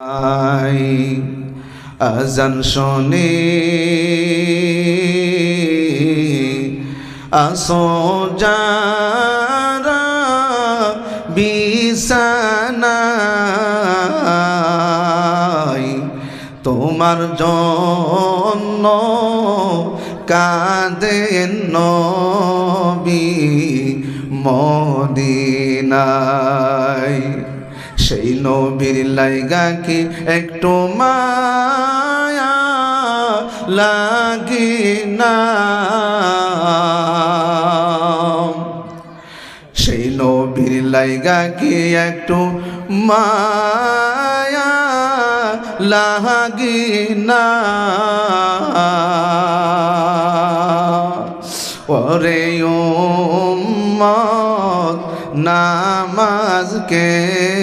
I আজান শোনে। আসো যারা বিছানায় তোমার জন্য কাঁদেন নবী মদিনায়। সেই নবীর লাইগা কি একটু মায়া লাগে না? সেই নবীর লাইগা কি একটু মায়া লাগে না? ওরে উম্মত নামাজ কেনে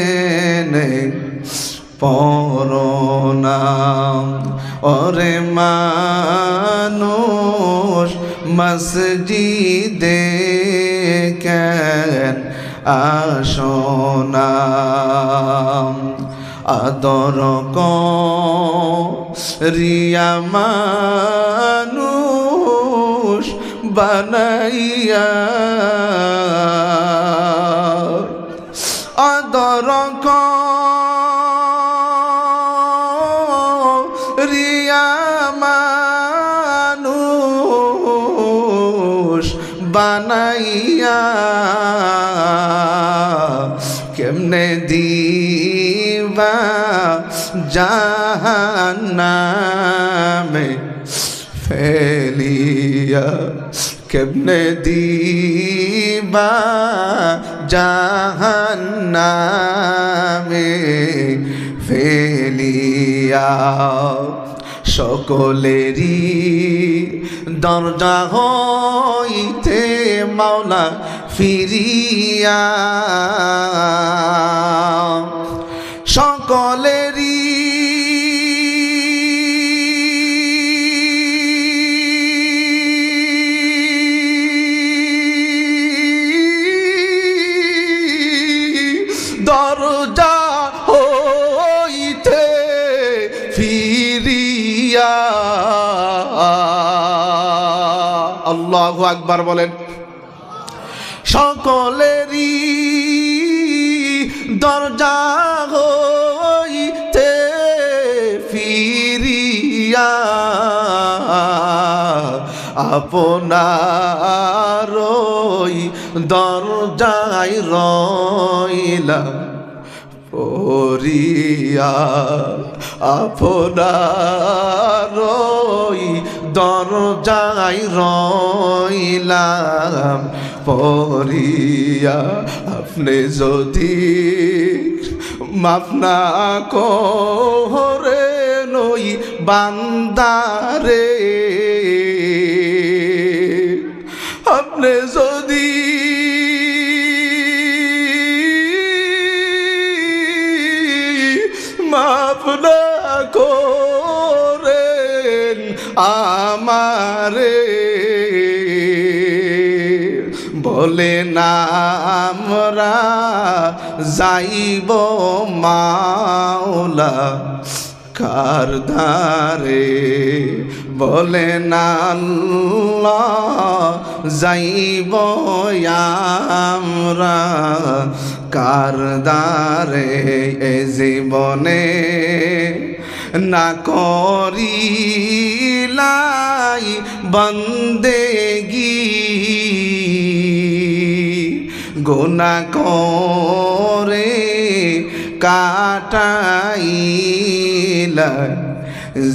পরনাম। ওরে মানুষ মসজিদে কেন আসনাম আদর রিয়া মানুষ বানাইয়া রিয়া মানুষ বানাইয়া কেমনে দিবা জাহান্নামে ফেলিয়া? কেমনে দিবা জাহান্নামে ফেলিয়া সকলেরই দরজা হইতে মাওলা ফিরিয়া। সকলেরই ফিরিয়া আল্লাহু আকবার বলেন। সকলেরই দরজা হইতে ফিরিয়া আপনারই দরজায় রইলাম পরিয়া আপনারই দরজায় রইলাম পরিয়া আপনি যদি মাফ না করে নই বান্দারে, আপনি যদি মাফ না করেন আমারে। বলে না আমরা যাইব মাওলা কার ধারে। বলে না যাইব আমরা কার দ্বারে এ জীবনে। না लाई बंदेगी। गुना कोरे काटाइल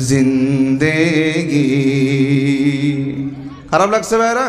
ज़िंदगी। खराब लग से बहरा